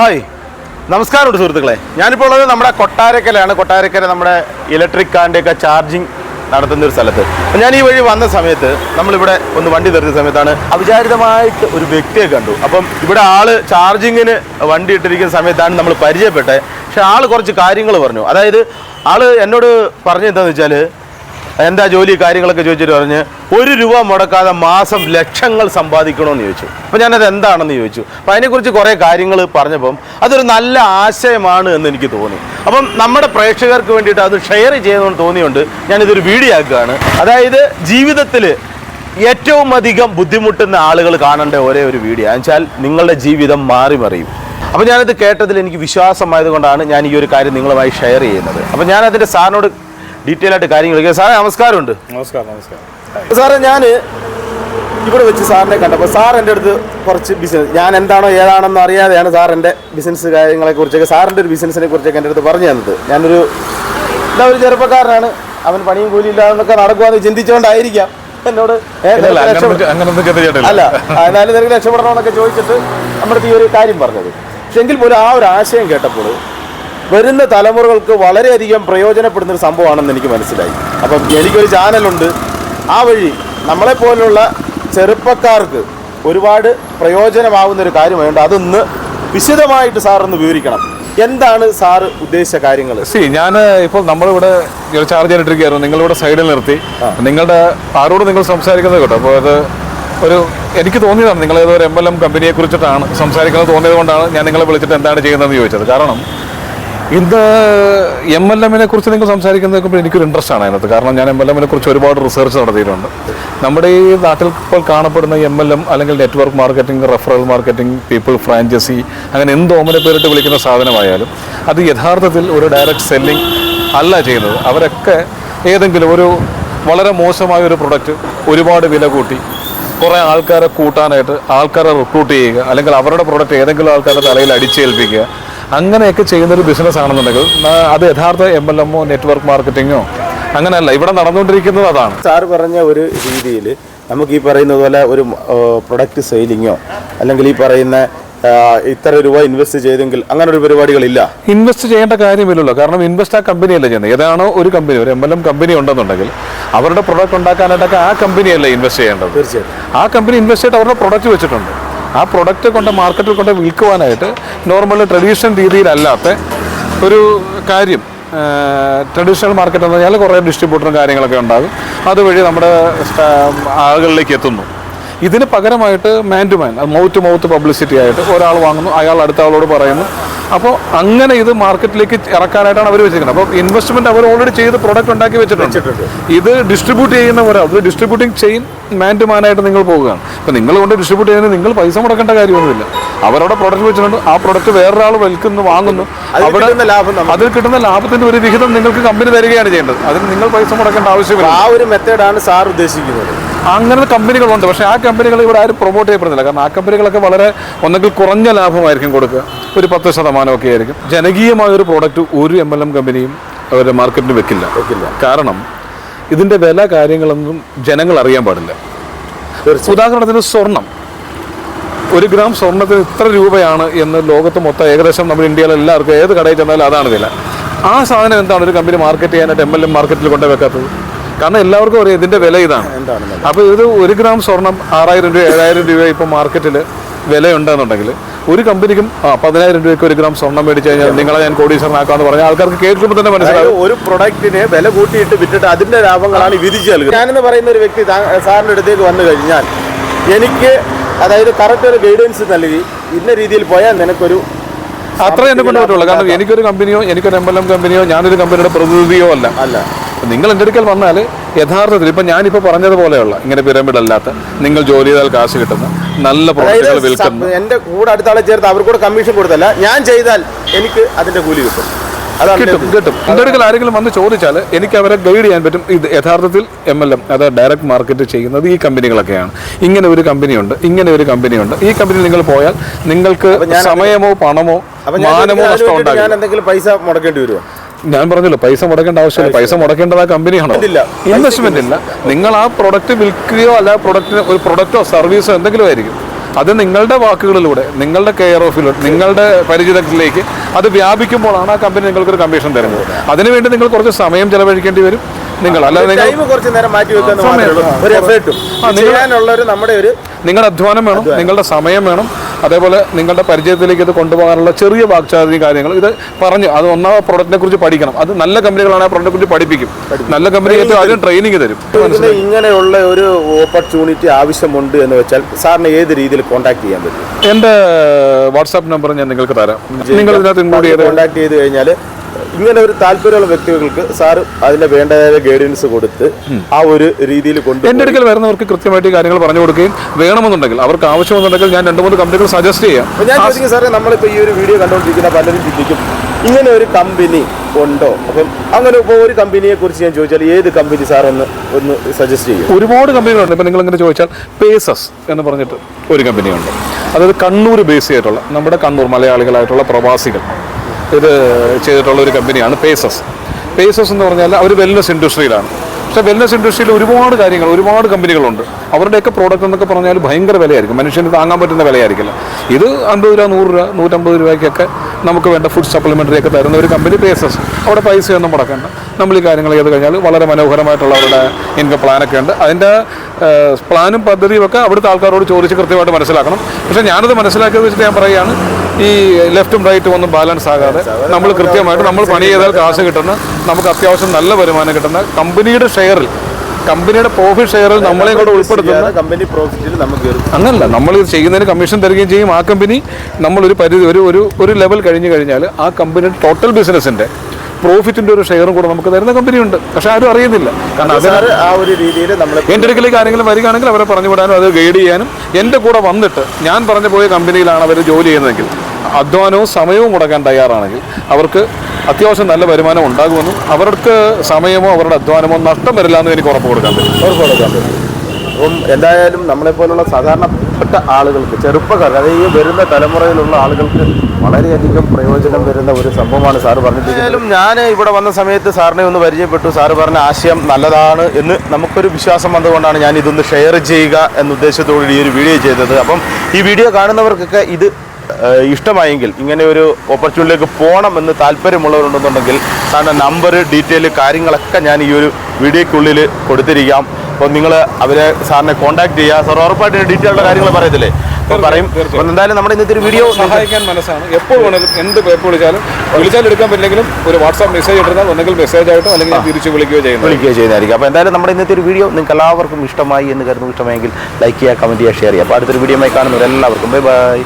Hi. നമസ്കാരമുണ്ട് സുഹൃത്തുക്കളെ. ഞാനിപ്പോൾ ഉള്ളത് നമ്മുടെ കൊട്ടാരക്കലാണ് കൊട്ടാരക്കര നമ്മുടെ ഇലക്ട്രിക് കാറിന്റെ ഒക്കെ ചാർജിങ് നടത്തുന്ന ഒരു സ്ഥലത്ത്. ഞാൻ ഈ വഴി വന്ന സമയത്ത് നമ്മളിവിടെ ഒന്ന് വണ്ടി നിർത്തിയ സമയത്താണ് അവിചാരിതമായിട്ട് ഒരു വ്യക്തിയെ കണ്ടു. അപ്പം ഇവിടെ ആൾ ചാർജിങ്ങിന് വണ്ടി ഇട്ടിരിക്കുന്ന സമയത്താണ് നമ്മൾ പരിചയപ്പെട്ടത് പക്ഷെ ആൾ കുറച്ച് കാര്യങ്ങൾ പറഞ്ഞു. അതായത് ആൾ എന്നോട് പറഞ്ഞെന്താണെന്ന് വെച്ചാൽ എന്താ ജോലി കാര്യങ്ങളൊക്കെ ചോദിച്ചിട്ട് പറഞ്ഞ് ഒരു രൂപ മുടക്കാതെ മാസം ലക്ഷങ്ങൾ സമ്പാദിക്കണമെന്ന് ചോദിച്ചു. അപ്പോൾ ഞാനത് എന്താണെന്ന് ചോദിച്ചു. അപ്പോൾ അതിനെക്കുറിച്ച് കുറേ കാര്യങ്ങൾ പറഞ്ഞപ്പം അതൊരു നല്ല ആശയമാണ് എന്ന് എനിക്ക് തോന്നി. അപ്പം നമ്മുടെ പ്രേക്ഷകർക്ക് വേണ്ടിയിട്ട് അത് ഷെയർ ചെയ്യണമെന്ന് തോന്നിയുകൊണ്ട് ഞാനിതൊരു വീഡിയോ ആക്കുകയാണ്. അതായത് ജീവിതത്തിൽ ഏറ്റവും അധികം ബുദ്ധിമുട്ടുന്ന ആളുകൾ കാണേണ്ട ഒരേ ഒരു വീഡിയോ എന്നുവെച്ചാൽ നിങ്ങളുടെ ജീവിതം മാറി മറിയും. അപ്പോൾ ഞാനത് കേട്ടതിൽ എനിക്ക് വിശ്വാസമായതുകൊണ്ടാണ് ഞാൻ ഈ ഒരു കാര്യം നിങ്ങളുമായി ഷെയർ ചെയ്യുന്നത്. അപ്പോൾ ഞാൻ അതിന്റെ സാറിനോട് ഡീറ്റെയിൽ ആയിട്ട് കാര്യങ്ങൾ. സാറേ നമസ്കാരമുണ്ട്. നമസ്കാരം നമസ്കാരം. സാറേ ഞാൻ ഇവിടെ വെച്ച് സാറിനെ കണ്ടപ്പോൾ സാർ എന്റെ അടുത്ത് കുറച്ച് ബിസിനസ് ഞാൻ എന്താണോ ഏതാണെന്ന് അറിയാതെയാണ് സാർ എന്റെ ബിസിനസ് കാര്യങ്ങളെ കുറിച്ചൊക്കെ സാറിന്റെ ഒരു ബിസിനസ്സിനെ കുറിച്ചൊക്കെ എന്റെ അടുത്ത് പറഞ്ഞു തന്നത്. ഞാനൊരു എന്താ ഒരു ചെറുപ്പക്കാരനാണ്. അവൻ പണിയും കൂലി ഇല്ലാതെന്നൊക്കെ നടക്കുവാന്ന് ചിന്തിച്ചുകൊണ്ടായിരിക്കാം എന്നോട് അല്ല എന്നാലും നിനക്ക് രക്ഷപ്പെടണമെന്നൊക്കെ ചോദിച്ചിട്ട് നമ്മുടെ ഈ ഒരു കാര്യം പറഞ്ഞത്. പക്ഷെ എങ്കിൽ പോലും ആ ഒരു ആശയം കേട്ടപ്പോൾ വരുന്ന തലമുറകൾക്ക് വളരെയധികം പ്രയോജനപ്പെടുന്ന ഒരു സംഭവമാണെന്ന് എനിക്ക് മനസ്സിലായി. അപ്പം എനിക്കൊരു ചാനലുണ്ട്. ആ വഴി നമ്മളെപ്പോലുള്ള ചെറുപ്പക്കാർക്ക് ഒരുപാട് പ്രയോജനമാകുന്ന ഒരു കാര്യമായതുകൊണ്ട് അതൊന്ന് വിശദമായിട്ട് സാറൊന്ന് വിവരിക്കണം. എന്താണ് സാറ് ഉദ്ദേശിച്ച കാര്യങ്ങൾ? സി ഞാൻ ഇപ്പോൾ നമ്മളിവിടെ ചാർജ് ചെയ്തിട്ടിരിക്കുകയായിരുന്നു. നിങ്ങളിവിടെ സൈഡിൽ നിർത്തി. നിങ്ങളുടെ ആരോട് നിങ്ങൾ സംസാരിക്കുന്നത് കേട്ടോ. അപ്പോൾ അത് ഒരു എനിക്ക് തോന്നിയതാണ്. നിങ്ങൾ ഏതോ ഒരു എം എൽ എം കമ്പനിയെ കുറിച്ചിട്ടാണ് സംസാരിക്കുന്നത് തോന്നിയത് കൊണ്ടാണ് ഞാൻ നിങ്ങളെ വിളിച്ചിട്ട് എന്താണ് ചെയ്യുന്നതെന്ന് ചോദിച്ചത്. കാരണം ഇന്ന് എം എൽ എമ്മിനെ കുറിച്ച് നിങ്ങൾ സംസാരിക്കുന്നത് എനിക്കൊരു ഇൻട്രസ്റ്റ് ആണ് അതിനകത്ത്. കാരണം ഞാൻ എം എൽ എമ്മിനെ കുറിച്ച് ഒരുപാട് റിസർച്ച് നടത്തിയിട്ടുണ്ട്. നമ്മുടെ ഈ നാട്ടിൽ ഇപ്പോൾ കാണപ്പെടുന്ന എം എൽ എം അല്ലെങ്കിൽ network marketing referral marketing people franchise അങ്ങനെ എന്ത് ഓമനെ പേരിട്ട് വിളിക്കുന്ന സാധനമായാലും അത് യഥാർത്ഥത്തിൽ ഒരു ഡയറക്റ്റ് സെല്ലിംഗ് അല്ല ചെയ്യുന്നത്. അവരൊക്കെ ഏതെങ്കിലും ഒരു വളരെ മോശമായ ഒരു പ്രൊഡക്റ്റ് ഒരുപാട് വില കൂട്ടി കുറേ ആൾക്കാരെ കൂട്ടാനായിട്ട് ആൾക്കാരെ റിക്രൂട്ട് ചെയ്യുക അല്ലെങ്കിൽ അവരുടെ പ്രൊഡക്റ്റ് ഏതെങ്കിലും ആൾക്കാരുടെ തലയിൽ അടിച്ചേൽപ്പിക്കുക അങ്ങനെയൊക്കെ ചെയ്യുന്നൊരു ബിസിനസ് ആണെന്നുണ്ടെങ്കിൽ അത് യഥാർത്ഥ എം എൽ എമ്മോ നെറ്റ്വർക്ക് മാർക്കറ്റിങ്ങോ അങ്ങനെയല്ല. ഇവിടെ നടന്നുകൊണ്ടിരിക്കുന്നത് അതാണ്. സാർ പറഞ്ഞ ഒരു രീതിയിൽ നമുക്ക് ഈ പറയുന്നത് പോലെ ഒരു പ്രൊഡക്റ്റ് സെയിലിങ്ങോ അല്ലെങ്കിൽ ഈ പറയുന്ന ഇത്ര രൂപ ഇൻവെസ്റ്റ് ചെയ്തെങ്കിൽ അങ്ങനെ ഒരു പരിപാടികളില്ല. ഇൻവെസ്റ്റ് ചെയ്യേണ്ട കാര്യമില്ലല്ലോ. കാരണം ഇൻവെസ്റ്റ് ആ കമ്പനിയല്ല ചെയ്യുന്നത്. ഏതാണോ ഒരു കമ്പനി ഒരു എം എൽ എം കമ്പനി ഉണ്ടെന്നുണ്ടെങ്കിൽ അവരുടെ പ്രൊഡക്റ്റ് ഉണ്ടാക്കാനായിട്ടൊക്കെ ആ കമ്പനിയല്ലേ ഇൻവെസ്റ്റ് ചെയ്യേണ്ടത്? തീർച്ചയായിട്ടും. ആ കമ്പനി ഇൻവെസ്റ്റ് ചെയ്തിട്ട് അവരുടെ പ്രൊഡക്റ്റ് വെച്ചിട്ടുണ്ട്. ആ പ്രൊഡക്റ്റ് കൊണ്ട് മാർക്കറ്റിൽ കൊണ്ട് വിൽക്കുവാനായിട്ട് നോർമൽ ട്രഡീഷണൽ രീതിയിലല്ലാത്ത ഒരു കാര്യം ട്രഡീഷണൽ മാർക്കറ്റ് എന്ന് പറഞ്ഞാൽ കുറേ ഡിസ്ട്രിബ്യൂട്ടറും കാര്യങ്ങളൊക്കെ ഉണ്ടാകും. അതുവഴി നമ്മുടെ ആളുകളിലേക്ക് എത്തുന്നു. ഇതിന് പകരമായിട്ട് man to man mouth mouth publicity ആയിട്ട് ഒരാൾ വാങ്ങുന്നു അയാൾ അടുത്ത ആളോട് പറയുന്നു അപ്പോൾ അങ്ങനെ ഇത് മാർക്കറ്റിലേക്ക് ഇറക്കാനായിട്ടാണ് അവർ വെച്ചിരിക്കുന്നത്. അപ്പോൾ ഇൻവെസ്റ്റ്മെന്റ് അവർ ഓൾറെഡി ചെയ്ത് പ്രൊഡക്റ്റ് ഉണ്ടാക്കി വെച്ചിട്ടുണ്ട്. ഇത് ഡിസ്ട്രിബ്യൂട്ട് ചെയ്യുന്ന ഒരാൾ ഇത് distributing chain man to man ആയിട്ട് നിങ്ങൾ പോവുകയാണ്. അപ്പോൾ നിങ്ങൾ കൊണ്ട് ഡിസ്ട്രിബ്യൂട്ട് ചെയ്യുന്നത് നിങ്ങൾ പൈസ മുടക്കേണ്ട കാര്യമൊന്നുമില്ല. അവരവിടെ പ്രൊഡക്റ്റ് വെച്ചിട്ടുണ്ട്. ആ പ്രൊഡക്റ്റ് വേറൊരാൾ വിൽക്കുന്നു വാങ്ങുന്നു. അവിടെ അതിൽ കിട്ടുന്ന ലാഭത്തിന്റെ ഒരു വിഹിതം നിങ്ങൾക്ക് കമ്പനി തരികയാണ് ചെയ്യേണ്ടത്. അതിന് നിങ്ങൾ പൈസ മുടക്കേണ്ട ആവശ്യമില്ല. ആ ഒരു മെത്തേഡാണ് സാർ ഉദ്ദേശിക്കുന്നത്. അങ്ങനത്തെ കമ്പനികളുണ്ട് പക്ഷേ ആ കമ്പനികൾ ഇവിടെ ആരും പ്രൊമോട്ട് ചെയ്യപ്പെടുന്നില്ല. കാരണം ആ കമ്പനികളൊക്കെ വളരെ ഒന്നെങ്കിൽ കുറഞ്ഞ ലാഭമായിരിക്കും കൊടുക്കുക. ഒരു പത്ത് ശതമാനമൊക്കെ ആയിരിക്കും. ജനകീയമായ ഒരു പ്രോഡക്റ്റ് ഒരു എം എൽ എം കമ്പനിയും അവരുടെ മാർക്കറ്റിന് വെക്കില്ല. വെക്കില്ല. കാരണം ഇതിന്റെ വില കാര്യങ്ങളൊന്നും ജനങ്ങൾ അറിയാൻ പാടില്ല. ഉദാഹരണത്തിന് സ്വർണം. ഒരു ഗ്രാം സ്വർണത്തിന് ഇത്ര രൂപയാണ് എന്ന് ലോകത്ത് മൊത്തം ഏകദേശം നമ്മുടെ ഇന്ത്യയിലെ എല്ലാവർക്കും ഏത് കടയിൽ ചെന്നാലും അതാണ് വില. ആ സാധനം എന്താണ് ഒരു കമ്പനി മാർക്കറ്റ് ചെയ്യാനായിട്ട് എം എൽ എം മാർക്കറ്റിൽ കൊണ്ടു വെക്കാത്തത് കാരണം എല്ലാവർക്കും അറിയാം ഇതിന്റെ വില ഇതാണ്. അപ്പോൾ ഇത് ഒരു ഗ്രാം സ്വർണം ആറായിരം രൂപ ഏഴായിരം രൂപ ഇപ്പോൾ മാർക്കറ്റിൽ വിലയുണ്ടെന്നുണ്ടെങ്കിൽ ഒരു കമ്പനിക്കും ആ പതിനായിരം രൂപയ്ക്ക് ഒരു ഗ്രാം സ്വർണം മേടിച്ചു കഴിഞ്ഞാൽ നിങ്ങളെ ഞാൻ കോടീശ്വരനാക്കാന്ന് പറഞ്ഞാൽ ആൾക്കാർക്ക് കേൾക്കുമ്പോൾ തന്നെ മനസ്സിലാവും ഒരു പ്രൊഡക്റ്റിന് വില കൂട്ടിയിട്ട് വിറ്റിട്ട് അതിന്റെ ലാഭങ്ങളാണ് വിധിച്ചു നൽകുന്നത് ഞാനെന്ന് പറയുന്ന ഒരു വ്യക്തി സാറിന്റെ അടുത്തേക്ക് വന്നു കഴിഞ്ഞാൽ എനിക്ക് അതായത് കറക്റ്റ് ഒരു ഗൈഡൻസ് നൽകി ഇന്ന രീതിയിൽ പോയാൽ നിനക്കൊരു അത്ര എന്നെ കൊണ്ട് പറ്റുള്ളൂ. കാരണം എനിക്കൊരു കമ്പനിയോ എനിക്കൊരു എം എൽ എം കമ്പനിയോ ഞാനൊരു കമ്പനിയുടെ പ്രതിനിധിയോ അല്ല. അല്ല. നിങ്ങൾ എന്റെ അടുക്കൽ വന്നാൽ യഥാർത്ഥത്തിൽ ഇപ്പം ഞാനിപ്പോൾ പറഞ്ഞതുപോലെയുള്ള ഇങ്ങനെ പിരമിഡ് അല്ലാത്ത നിങ്ങൾ ജോലി ചെയ്താൽ കാശ് കിട്ടുന്ന നല്ല പ്രൊഡക്റ്റുകൾ വിൽക്കുന്നു എന്റെ എന്റെ കൂടെ അടുത്താളെ ചേർത്ത് അവർക്കൂടെ കമ്മീഷൻ കൊടുത്തല്ല ഞാൻ ചെയ്താൽ എനിക്ക് അതിന്റെ കൂലി കിട്ടും. കിട്ടും ആരെങ്കിലും വന്ന് ചോദിച്ചാൽ എനിക്ക് അവരെ ഗൈഡ് ചെയ്യാൻ പറ്റും. ഇത് യഥാർത്ഥത്തിൽ എം എൽ എം അതായത് ഡയറക്റ്റ് മാർക്കറ്റ് ചെയ്യുന്നത് ഈ കമ്പനികളൊക്കെയാണ്. ഇങ്ങനെ ഒരു കമ്പനിയുണ്ട് ഇങ്ങനെ ഒരു കമ്പനിയുണ്ട്. ഈ കമ്പനിയിൽ നിങ്ങൾ പോയാൽ നിങ്ങൾക്ക് സമയമോ പണമോ മാനമോ നഷ്ടം ഞാൻ എന്തെങ്കിലും പൈസ മുടക്കേണ്ടി വരുമോ ഞാൻ പറഞ്ഞല്ലോ പൈസ മുടക്കേണ്ട ആവശ്യമില്ല. പൈസ മുടക്കേണ്ടത് ആ കമ്പനിയാണോ? ഇൻവെസ്റ്റ്മെന്റ് ഇല്ല. നിങ്ങൾ ആ പ്രൊഡക്റ്റ് വിൽക്കുകയോ അല്ല പ്രൊഡക്റ്റിന് ഒരു പ്രൊഡക്റ്റോ സർവീസോ എന്തെങ്കിലും ആയിരിക്കും. അത് നിങ്ങളുടെ വാക്കുകളിലൂടെ നിങ്ങളുടെ കെയർ ഓഫിലൂടെ നിങ്ങളുടെ പരിചിതത്തിലേക്ക് അത് വ്യാപിക്കുമ്പോഴാണ് ആ കമ്പനി നിങ്ങൾക്കൊരു കമ്മീഷൻ തരുന്നത്. അതിനുവേണ്ടി നിങ്ങൾ കുറച്ച് സമയം ചെലവഴിക്കേണ്ടി വരും. നിങ്ങൾ അല്ലാതെ നിങ്ങൾ കുറച്ച് നേരം മാറ്റി ഒരു എഫേർട്ടും ചെയ്യാനുള്ള ഒരു നമ്മുടെ ഒരു നിങ്ങളുടെ അധ്വാനം വേണം നിങ്ങളുടെ സമയം വേണം. അതേപോലെ നിങ്ങളുടെ പരിചയത്തിലേക്ക് ഇത് കൊണ്ടുപോകാനുള്ള ചെറിയ വാക്ചാതി കാര്യങ്ങൾ. ഇത് പറഞ്ഞു അത് ഒന്നാമത് പ്രോഡക്റ്റിനെ കുറിച്ച് പഠിക്കണം. അത് നല്ല കമ്പനികളാണ് ആ പ്രോഡക്റ്റിനെ കുറിച്ച് പഠിപ്പിക്കും. നല്ല കമ്പനി ഏറ്റവും ആദ്യം ട്രെയിനിങ് തരും. ഇങ്ങനെയുള്ള ഒരു ഓപ്പർച്യൂണിറ്റി ആവശ്യമുണ്ട് എന്ന് വെച്ചാൽ സാറിന് ഏത് രീതിയിൽ കോൺടാക്ട് ചെയ്യാൻ പറ്റും? എന്റെ വാട്സാപ്പ് നമ്പർ ഞാൻ നിങ്ങൾക്ക് തരാം. നിങ്ങൾ ഇതിനകത്ത് ഇൻക്ലൂഡ് ചെയ്ത് കോൺടാക്ട് ചെയ്ത് കഴിഞ്ഞാൽ ഇങ്ങനെ ഒരു താല്പര്യമുള്ള വ്യക്തികൾക്ക് സാർ അതിന്റെ വേണ്ടതായ ഗൈഡൻസ് കൊടുത്ത് ആ ഒരു രീതിയിൽ കൊണ്ട് എന്റെ അടുക്കൽ വരുന്നവർക്ക് കൃത്യമായിട്ട് കാര്യങ്ങൾ പറഞ്ഞു കൊടുക്കുകയും വേണമെന്നുണ്ടെങ്കിൽ അവർക്ക് ആവശ്യമെന്നുണ്ടെങ്കിൽ ഞാൻ രണ്ട് മൂന്ന് കമ്പനികൾ സജസ്റ്റ് ചെയ്യാം. ഞാൻ ചോദിക്കും സാറേ നമ്മളിപ്പോ ഈ ഒരു വീഡിയോ കണ്ടുകൊണ്ടിരിക്കുന്ന പലരും ചിന്തിക്കും ഇങ്ങനെ ഒരു കമ്പനി ഉണ്ടോ? അപ്പം അങ്ങനെ ഇപ്പോൾ ഒരു കമ്പനിയെ കുറിച്ച് ഞാൻ ചോദിച്ചാൽ ഏത് കമ്പനി സാർ ഒന്ന് ഒന്ന് സജസ്റ്റ് ചെയ്യും. ഒരുപാട് കമ്പനികളുണ്ട്. ഇപ്പം നിങ്ങൾ ഇങ്ങനെ ചോദിച്ചാൽ പേസസ് എന്ന് പറഞ്ഞിട്ട് ഒരു കമ്പനിയുണ്ട് അതായത് കണ്ണൂർ ബേസ് ചെയ്തിട്ടുള്ള നമ്മുടെ കണ്ണൂർ മലയാളികളായിട്ടുള്ള പ്രവാസികൾ. ഇത് ചെയ്തിട്ടുള്ള ഒരു കമ്പനിയാണ് പേസസ് പേസസ് എന്ന് പറഞ്ഞാൽ അവർ വെൽനസ് ഇൻഡസ്ട്രിയിലാണ് പക്ഷേ വെൽനസ് ഇൻഡസ്ട്രിയിൽ ഒരുപാട് കാര്യങ്ങൾ ഒരുപാട് കമ്പനികളുണ്ട്. അവരുടെയൊക്കെ പ്രോഡക്റ്റ് എന്നൊക്കെ പറഞ്ഞാൽ ഭയങ്കര വിലയായിരിക്കും. മനുഷ്യന് താങ്ങാൻ പറ്റുന്ന വിലയായിരിക്കില്ല. ഇത് അൻപത് രൂപ നൂറ് രൂപ നൂറ്റമ്പത് രൂപയ്ക്കൊക്കെ നമുക്ക് വേണ്ട ഫുഡ് സപ്ലിമെന്ററി ഒക്കെ തരുന്ന ഒരു കമ്പനി പേസസ് അവിടെ പൈസയൊന്നും മുടക്കണ്ട. നമ്മൾ ഈ കാര്യങ്ങൾ ചെയ്ത് കഴിഞ്ഞാൽ വളരെ മനോഹരമായിട്ടുള്ള അവരുടെ ഇൻകം പ്ലാനൊക്കെ ഉണ്ട്. അതിന്റെ പ്ലാനും പദ്ധതിയും ഒക്കെ അവിടുത്തെ ആൾക്കാരോട് ചോദിച്ച് കൃത്യമായിട്ട് മനസ്സിലാക്കണം. പക്ഷേ ഞാനത് മനസ്സിലാക്കിയത് വെച്ചിട്ട് ഞാൻ പറയുകയാണ് ഈ ലെഫ്റ്റും റൈറ്റും ഒന്നും ബാലൻസ് ആകാതെ നമ്മൾ കൃത്യമായിട്ട് നമ്മൾ പണി ചെയ്താൽ കാശ് കിട്ടുന്ന നമുക്ക് അത്യാവശ്യം നല്ല വരുമാനം കിട്ടുന്ന കമ്പനിയുടെ ഷെയറിൽ കമ്പനിയുടെ പ്രോഫിറ്റ് ഷെയറിൽ നമ്മളെയും കൂടെ ഉൾപ്പെടുത്തുന്ന കമ്പനി പ്രോഫിറ്റിൽ നമുക്ക് അങ്ങനല്ല നമ്മൾ ഇത് ചെയ്യുന്നതിന് കമ്മീഷൻ തരികയും ചെയ്യും. ആ കമ്പനി നമ്മളൊരു പരിധി ഒരു ഒരു ഒരു ലെവൽ കഴിഞ്ഞു കഴിഞ്ഞാൽ ആ കമ്പനിയുടെ ടോട്ടൽ ബിസിനസ്സിന്റെ പ്രോഫിറ്റിന്റെ ഒരു ഷെയറും കൂടെ നമുക്ക് തരുന്ന കമ്പനിയുണ്ട്. പക്ഷെ ആരും അറിയുന്നില്ല. കാരണം അതിന് ആ ഒരു രീതിയിൽ നമ്മൾ എന്റെ അടുക്കലേക്ക് ആരെങ്കിലും വരികയാണെങ്കിൽ അവരെ പറഞ്ഞു വിടാനും അത് ഗൈഡ് ചെയ്യാനും എന്റെ കൂടെ വന്നിട്ട് ഞാൻ പറഞ്ഞു പോയ കമ്പനിയിലാണ് അവർ ജോലി ചെയ്യുന്നതെങ്കിൽ അധ്വാനവും സമയവും മുടക്കാൻ തയ്യാറാണെങ്കിൽ അവർക്ക് അത്യാവശ്യം നല്ല വരുമാനം ഉണ്ടാകുമെന്നും അവർക്ക് സമയമോ അവരുടെ അധ്വാനമോ നഷ്ടം വരില്ല എന്ന് എനിക്ക് ഉറപ്പ് കൊടുക്കാൻ പറ്റും. ഉറപ്പ് കൊടുക്കാൻ പറ്റും. അപ്പം എന്തായാലും നമ്മളെപ്പോലുള്ള സാധാരണപ്പെട്ട ആളുകൾക്ക് ചെറുപ്പക്കാർ അതായത് ഈ വരുന്ന തലമുറയിലുള്ള ആളുകൾക്ക് വളരെയധികം പ്രയോജനം വരുന്ന ഒരു സംഭവമാണ് സാറ് പറഞ്ഞിരിക്കുന്നത്. ഞാൻ ഇവിടെ വന്ന സമയത്ത് സാറിനെ ഒന്ന് പരിചയപ്പെട്ടു. സാറ് പറഞ്ഞ ആശയം നല്ലതാണ് എന്ന് നമുക്കൊരു വിശ്വാസം വന്നതുകൊണ്ടാണ് ഞാൻ ഇതൊന്ന് ഷെയർ ചെയ്യുക എന്ന ഉദ്ദേശത്തോടുകൂടി ഈ ഒരു വീഡിയോ ചെയ്തത്. അപ്പം ഈ വീഡിയോ കാണുന്നവർക്കൊക്കെ ഇത് ഇഷ്ടമായെങ്കിൽ ഇങ്ങനെ ഒരു ഓപ്പർച്യൂണിറ്റിയിലേക്ക് പോകണം എന്ന് താല്പര്യമുള്ളവരുണ്ടെന്നുണ്ടെങ്കിൽ സാറിന്റെ നമ്പർ ഡീറ്റെയിൽ കാര്യങ്ങളൊക്കെ ഞാൻ ഈ ഒരു വീഡിയോക്കുള്ളിൽ കൊടുത്തിരിക്കാം. അപ്പോൾ നിങ്ങൾ അവരെ സാറിനെ കോൺടാക്ട് ചെയ്യുക സാർ ഉറപ്പായിട്ട് ഡീറ്റെയിലുള്ള കാര്യങ്ങൾ പറയത്തില്ലേ? അപ്പോൾ പറയും. എന്തായാലും നമ്മുടെ ഇന്നത്തെ ഒരു വീഡിയോ സഹായിക്കാൻ മനസ്സാണ്. എപ്പോൾ വേണമെങ്കിലും എന്ത് പേപ്പർ വിളിച്ചാലും വിളിച്ചാൽ എടുക്കാൻ പറ്റില്ലെങ്കിലും ഒരു വാട്സാപ്പ് മെസ്സേജ് ഇട്ടിരുന്നാൽ ഒന്നെങ്കിൽ മെസ്സേജ് ആയിട്ടോ അല്ലെങ്കിൽ തിരിച്ച് വിളിക്കുകയോ ചെയ്യുന്നത് വിളിക്കുകയോ ചെയ്യുന്നതായിരിക്കും. അപ്പോൾ എന്തായാലും നമ്മുടെ ഇന്നത്തെ ഒരു വീഡിയോ നിങ്ങൾക്ക് എല്ലാവർക്കും ഇഷ്ടമായി എന്ന് കരുതുന്നു. ഇഷ്ടമായെങ്കിൽ ലൈക്ക് ചെയ്യുക കമന്റ് ചെയ്യുക ഷെയർ ചെയ്യുക. അപ്പോൾ അടുത്തൊരു വീഡിയോ കാണുന്നവരെല്ലാവർക്കും. Bye bye